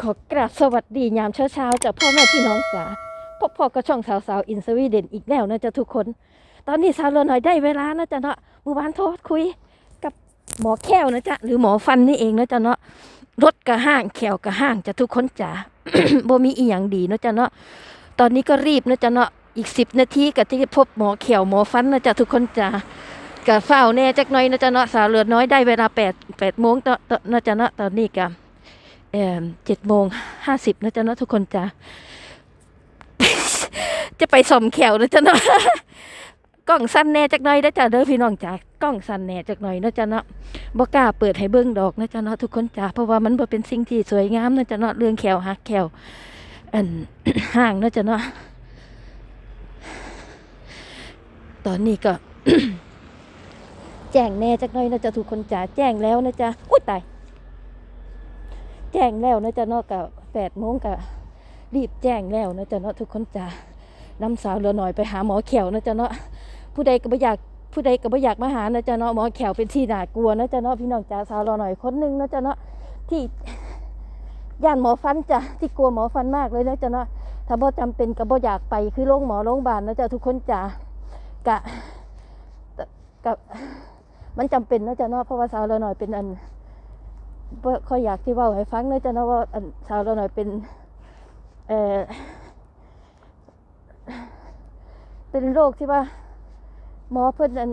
ขอกราบสวัสดียามเช้าๆจากพ่อแม่พี่น้องจ๋าพบพอกับช่องสาวสาวๆอินสวีเดนอีกแล้วนะจ๊ะทุกคน ตอนนี้สาวเราหน่อยได้เวลานะจ๊ะเนาะเมื่อวานโทรคุยกับหมอแค้วนะจ๊ะหรือหมอฟันนี่เองนะจ๊ะเนาะรถกระห้างแขวกระห้างจะทุกคนจ๋าบ่มีอีหยังดีนะจ๊ะเนาะตอนนี้ก็รีบนะจ๊ะเนาะอีกสิบนาทีก็ที่พบหมอแขวหมอฟันนะจ๊ะทุกคนจ๋าก็เฝ้าแน่จักหน่อยนะจ๊ะเนาะสาวเหลือน้อยได้เวลาแปดแปดโมงตตนะจ๊ะเนาะตอนนี้ก็เอ่อ เจ็ดโมงห้าสิบนะจ๊ะนะทุกคนจ้ะจะไปสมแขวนะจ๊ะนะกล้องสั้นแน่จักหน่อยนะจ๊ะเด้อพี่น้องจ๋ากล้องสั้นแน่จักหน่อยนะจ๊ะเนาะบ่กล้าเปิดให้เบิ่งดอกนะจ๊ะเนาะทุกคนจ้ะเพราะว่ามันบ่เป็นสิ่งที่สวยงามนะจ๊ะเนาะเรื่องแขวหักแขวอันห่างนะจ๊ะเนาะตอนนี้ก็ แจ้งแน่จักหน่อยนะจ๊ะทุกคนจ๋าแจ้งแล้วนะจ๊ะอุ้ยตาย แจ้งแล้วนะจ๊ะเนาะกับแปดโมงกับรีบแจ้งแล้วนะจ๊ะเนาะทุกคนจ๋านำสาวเหลือหน่อยไปหาหมอแขวนะจ๊ะเนาะผู้ใดก็บ่อยากผู้ใดก็บ่อยากมาหานะจ๊ะเนาะหมอแขวเป็นที่น่ากลัวนะจ๊ะเนาะพี่น้องจ๋าสาวเหลือหน่อยคนหนึงนะจ๊ะเนาะที่ย่านหมอฟันจ้ะที่กลัวหมอฟันมากเลยนะจ๊ะเนาะถ้าบ่จำเป็นก็บ่อยากไปคือโรงหมอโรงพยาบาลนะจ๊ะทุกคนจ๋ากะกะมันจำเป็นนะจ๊ะเนาะเพราะว่าสาวเราหน่อยเป็นอัน บ่ค่อยอยากที่ว่าให้ฟังนะจ๊ะเนาะว่าอันสาวเราหน่อยเป็นเออเป็นโรคที่ว่า หมอเพิ่นอัน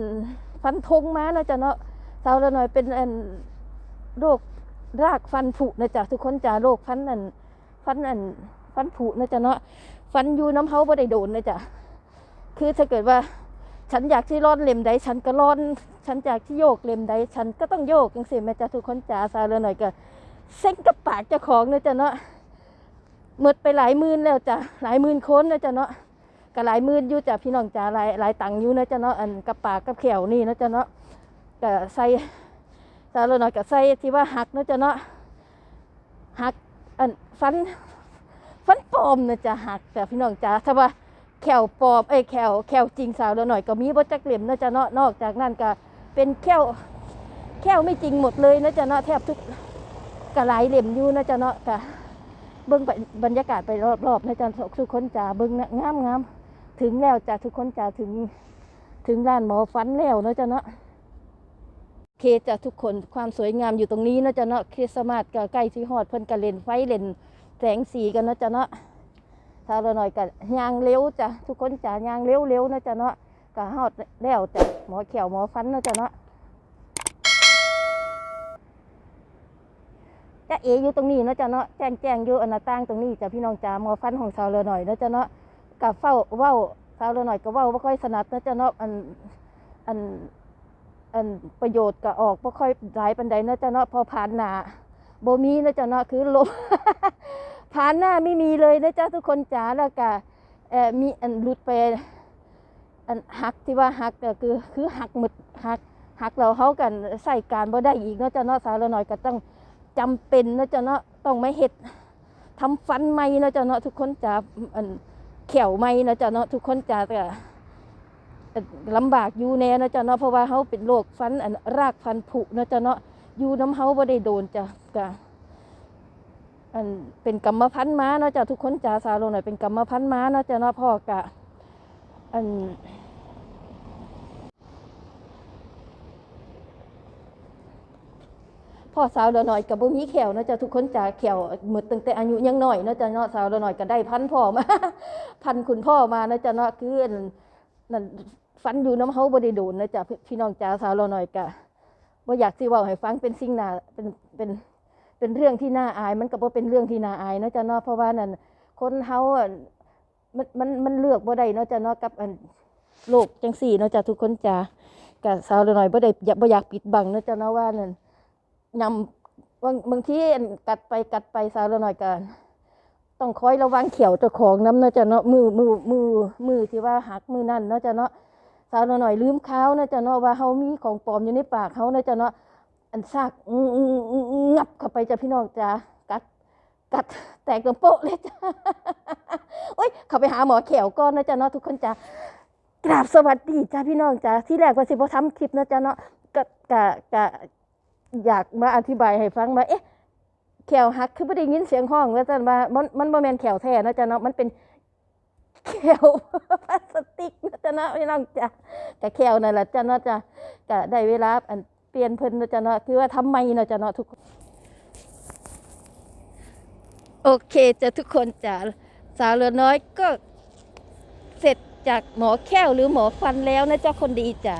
ฟันธงมานะจ๊ะเนาะสาวเราหน่อยเป็นอันโรครากฟันผุนะจ๊ะทุกคนจ้ะโรคฟันอันฟันอันฟันผุนะจ๊ะเนาะฟันอยู่น้ำเฮาบ่ได้โดนนะจ๊ะคือถ้าเกิดว่า ฉันอยากที่ร่อนเล็มใดฉันก็ร่อน ฉันอยากที่โยกเล็มใดฉันก็ต้องโยกจังสิแม่จ้าทุกคนจ๋าซาเลยหน่อยก็เส้นกับปากเจ้าของเนาะจ้ะเนาะหมดไปหลายหมื่นแล้วจ้ะหลายหมื่นคนนะจ้ะเนาะก็หลายหมื่นอยู่จ้ะพี่น้องจ๋าหลายหลายตังค์อยู่นะจ้ะเนาะอันกับปากกับแขวนี่นะจ้ะเนาะก็ใส่ซาเลยหน่อยก็ใส่ที่ว่าหักนะจ้ะเนาะหักอันฟันฟันปลอมนะจ้ะหักจ้ะพี่น้องจ๋าถ้าว่าแขวปอมเอ้แขวแขวจริงสาวแล้วหน่อยก็มีบ่จักเหลี่ยมนะจ๊ะเนาะนอกจากนั้นก็ เป็นแขวแขวไม่จริงหมดเลยนะจ๊ะเนาะแทบทุกกระหลเหลี่ยมอยู่นะจ๊ะเนาะกะเบิ่งไปบรรยากาศไปรอบๆนะจ๊ะทุกคนจ๋าเบิ่งงามงามถึงแล้วจ้ะทุกคนจ๋าถึงถึงร้านหมอฟันแล้วนะจ๊ะเนาะเคจ้ะทุกคนความสวยงามอยู่ตรงนี้นะจ๊ะเนาะคริสต์มาสก็ใกล้ที่ฮอดเพิ่นก็เล่นไฟเล่นแสงสีกันนะจ๊ะเนาะถ้าเราหน่อยก็ยางเร็วจ้ะทุกคนจ้ะยางเร็วเร็วๆนะจ๊ะเนาะ ก็ฮอดแล้วจ้ะหมอเขียวหมอฟันนะจ๊ะเนาะจะเออยู่ตรงนี้นะจ๊ะเนาะแจ้งแจ้งอยู่อนาต่างตรงนี้จ้ะพี่น้องจ้าหมอฟันของสาวเรือหน่อยนะจ๊ะเนาะกับเฝ้าเว้าสาวเรือหน่อยก็เว้าบ่ค่อยสนัดนะจ๊ะเนาะอันอันอันประโยชน์ก็ออกบ่ค่อยหลายปานใดนะจ๊ะเนาะพอผ่านหน้าบ่มีนะจ๊ะเนาะคือลมผ่านหน้าไม่มีเลยนะจ๊ะทุกคนจ๋าแล้วก็เอ่อมีอันหลุดไป อันหักที่ว่าหักก็คือคือหักหมดหักหักเราเขากันใส่การบ่ได้อีกเนาะจ๊ะเนาะสาวเราหน่อยก็ต้องจำเป็นเนาะจ๊ะเนาะต้องไม่เฮ็ดทำฟันใหม่เนาะจ๊ะเนาะทุกคนจ๋าอันเขียวใหม่เนาะจ๊ะเนาะทุกคนจ๋าแต่ลำบากอยู่แน่เนาะจ๊ะเนาะเพราะว่าเขาเป็นโรคฟันอันรากฟันผุเนาะจ๊ะเนาะอยู่น้ำเขาบ่ได้โดนจ้ะก็อันเป็นกรรมพันธุ์ม้าเนาะจ้ะทุกคนจ๋าสาวลงหน่อยเป็นกรรมพันธุ์ม้าเนาะจ้ะเนาะพ่อกะ อันพ่อสาวเราหน่อยกับบุมีแขวนาะจะทุกคนจ๋าแขวหมดตั้งแต่อายุยังหน้อยนาะจะเนาะสาวเราหน่อยก็ได้พันพ่อมา พันคุณพ่อมานาะจะเนาะคือนนั่นฟันอยู่น้ำเฮาบ่ได้โดนนาะจะพี่น้องจ๋าสาวเราหน่อยกะบ่อยากสิเว้าให้ฟังเป็นสิ่งน่าเป็นเป็นเป็นเรื่องที่น่าอาย มันก็บ่เป็นเรื่องที่น่าอายนาะจะเนาะเพราะว่านั่นคนเฮา มันมันมันเลือกบ่ได้เนาะจ้ะเนาะกับอันโลกจังสี่เนาะจ้ะทุกคนจ้ะกะสาวหน่อยบ่ได้อยากบ่อยากปิดบังเนาะจ้ะเนาะว่านั่นนำบางบางทีกัดไปกัดไปสาวหน่อยก็ต้องคอยระวังเขียวเจ้าของน้ำเนาะจ้ะเนาะมือมือมือมือที่ว่าหักมือนั่นเนาะจ้ะเนาะสาวหน่อยลืมเขาเนาะจ้ะเนาะว่าเฮามีของปลอมอยู่ในปากเฮาเนาะจ้ะเนาะอันซากงับเข้าไปจ้ะพี่น้องจ้า กัดแตกตรงโป๊ะเลยจ้าโอ้ยเขาไปหาหมอแขวก่อนนะจ๊ะเนาะทุกคนจ้ากราบสวัสดีจ้าพี่น้องจ้าที่แรกว่าสิบ่ทำคลิปนะจ๊ะเนาะกะกะกะอยากมาอธิบายให้ฟังว่าเอ๊ะแขวหักคือบ่ได้ยินเสียงห้องว่าซั่นว่ามันมันบ่แม่นแขวแท้นะจ้ะเนาะมันเป็นแขวพลาสติกนะจ้ะเนาะพี่น้องจ้ะก็แขวนั่นแหละจ้ะเนาะจ้ะก็ได้เวลาอันเปลี่ยนเพิ่นนะจ้ะเนาะคือว่าทำไมนะจ้ะเนาะทุกคน โอเคจ้ะทุกคนจะสาวเหลือน้อยก็เสร็จจากหมอแค้วหรือหมอฟันแล้วนะเจ้าคนดีจ้ะ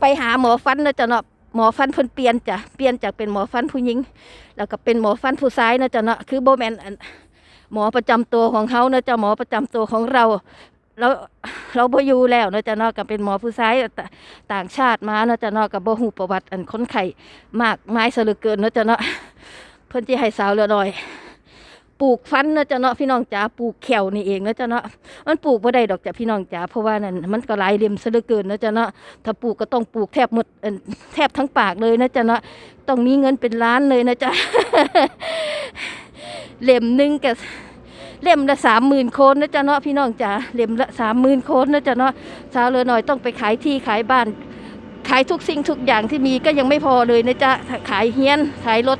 ไปหาหมอฟันนะจ้ะเนาะหมอฟันเพิ่นเปลี่ยนจ้ะเปลี่ยนจากเป็นหมอฟันผู้หญิง แล้วก็เป็นหมอฟันผู้ชายนะจ๊ะเนาะคือโบแมนหมอประจำตัวของเขานะจ๊ะหมอประจำตัวของเราแล้วเราบ่อยู่แล้วนะจ๊ะเนาะก็เป็นหมอผู้ชายต่างชาติมานะจ๊ะเนาะกับบ่ฮู้ประวัติอันคนไข้มากไมายซะเหลือเกินนะจ๊ะเนาะเพิ่นสิให้สาวเหลือน้อย ปลูกฟันนะจ๊ะเนาะพี่น้องจ๋าปลูกแขวนี่เองนะจ๊ะเนาะมันปลูกบ่ได้ดอกจ้ะพี่น้องจ๋าเพราะว่านั่นมันก็หลายเล่มซะเหลือเกินนะจ๊ะเนาะถ้าปลูกก็ต้องปลูกแทบหมดแทบทั้งปากเลยนะจ๊ะเนาะต้องมีเงินเป็นล้านเลยนะจ๊ะเล่มหนึ่งกับเล่มละสามหมื่นโคนนะจ๊ะเนาะพี่น้องจ๋าเล่มละสามหมื่นโคนนะจ๊ะเนาะสาวเรือหน่อยต้องไปขายที่ขายบ้าน ขายทุกสิ่งทุกอย่างที่มีก็ยังไม่พอเลยนะจ๊ะขายเฮียนขายรถ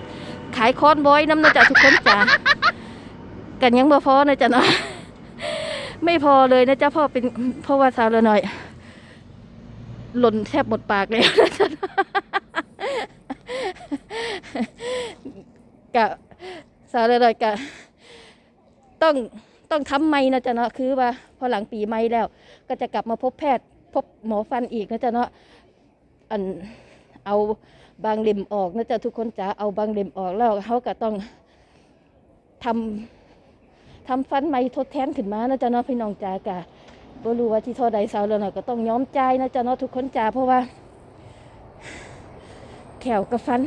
ขายคอนบอยน้ำนะจ๊ะทุกคนจ๋า กันยังบ่พอนะจ๊ะเนาะไม่พอเลยนะจ๊ะพราะเป็นเพราะว่าสาวเรือหน่อย หล่นแทบหมดปากเลยนะจ๊ะกะสารอะไรกะต้องต้องทำไม่นะจ๊ะเนาะคือว่า พอหลังปีใหม่แล้ว ก็จะกลับมาพบแพทย์พบหมอฟันอีกนะจ๊ะเนาะอันเอาบางเล่มออกนะจ๊ะทุกคนจ๋าเอาบางเล่มออกแล้วเขาก็ต้องทำ ทำฟันใหม่ทดแทนขึ้นมานะจ๊ะเนาะพี่น้องจ๋ากะบ่รู้ว่าที่ท่าใดสาวแล้วเนาะก็ต้องย้อมใจนะจ๊ะเนาะทุกคนจ๋าเพราะว่า แขวกับฟัน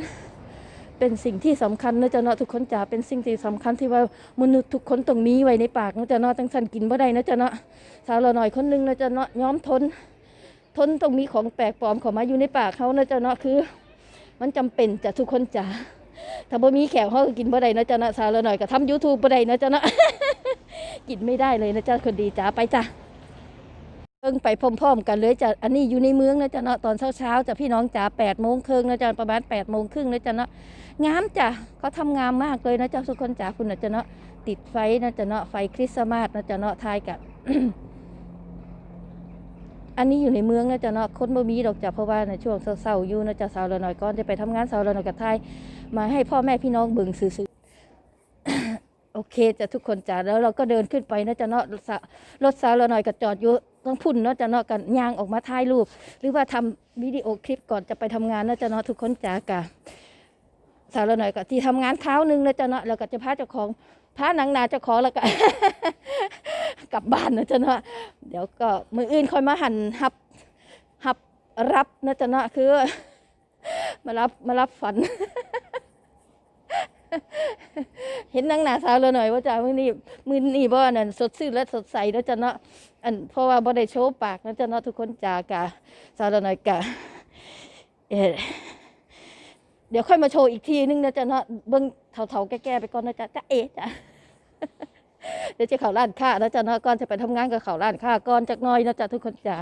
เป็นสิ่งที่สำคัญนะจ๊ะเนาะทุกคนจ๋าเป็นสิ่งที่สำคัญที่ว่ามนุษย์ทุกคนต้องมีไว้ในปากนะจ๊ะเนาะตั้งสันกินบ่ได้นะจ๊ะเนาะสาวเราหน่อยคนหนึงนะจ๊ะเนาะยอมทน ทนต้องมีของแปลกปลอมเข้ามาอยู่ในปากเขานะจ๊ะเนาะคือ มันจำเป็นจ้ะทุกคนจ๋าถ้าบ่มีแขวเขาก็กินบ่ได้นะจ๊ะเนาะสาวเราหน่อยก็ทำ YouTube บ่ได้นะจ๊ะเนาะ กินไม่ได้เลยนะจ๊ะคนดีจ๋าไปจ้ะเพิ่งไปพร้อมๆกันเลยจ้ะอันนี้อยู่ในเมืองนะจ๊ะเนาะตอนเช้าๆจ้ะพี่น้องจ๋าแปดโมงครึ่งนะจ๊ะประมาณแปดโมงครึ่งนะจ๊ะเนาะงามจ้ะเขาทำงามมากเลยนะจ๊ะทุกคนจ๋าคุณนะจ๊ะเนาะติดไฟนะจ๊ะเนาะไฟคริสต์มาสนะจ๊ะเนาะทายกับอันนี้อยู่ในเมืองนะจ๊ะเนาะคนบ่มีดอกจ้ะเพราะว่าในช่วงเช้าๆอยู่นะจ๊ะสาวละหน่อยก่อนจะไปทำงานสาวละหน่อยกับทายมาให้พ่อแม่พี่น้องเบิ่งซื่อ โอเคจะทุกคนจ้ะแล้วเราก็เดินขึ้นไปนะจ๊ะเนาะรถสาวเราหน่อยก็จอดอยู่ต้องพุ่นเนาะจะเนาะกันย่างออกมาถ่ายรูป หรือว่าทำวิดีโอคลิปก่อนจะไปทำงานนาะจะเนาะทุกคนจ๋ากะสาวเราหน่อยก็ที่ทำงานเท้านึงนาะจะเนาะแล้วก็จะพาเจ้าของพาหนังนาเจ้าของแล้วก็กลับบ้านนาะจะเนาะเดี๋ยวก็มืออื่นค่อยมาหันหับหับรับนาะจะเนาะคือ มารับมารับฝัน เห็นนังหนาสาวเราหน่อยว่าจ้ามือนี้มือนี้บ่นั่นสดชื่นและสดใสแล้วจ้ะเนาะอันเพราะว่าบ่ได้โชว์ปากนะจ้ะเนาะทุกคนจ้ากะสาวเราหน่อยกะเอเดี๋ยวค่อยมาโชว์อีกทีนึงนะจ้ะเนาะเบิ่งเถาๆแก่ๆไปก่อนนะจ๊ะจ้ะเอ๋จ้ะเดี๋ยวจะเข้าร้านค้านะจ๊ะเนาะก่อนจะไปทำงานกับเข้าร้านค้าก่อนจักหน่อยนะจ๊ะทุกคนจ้า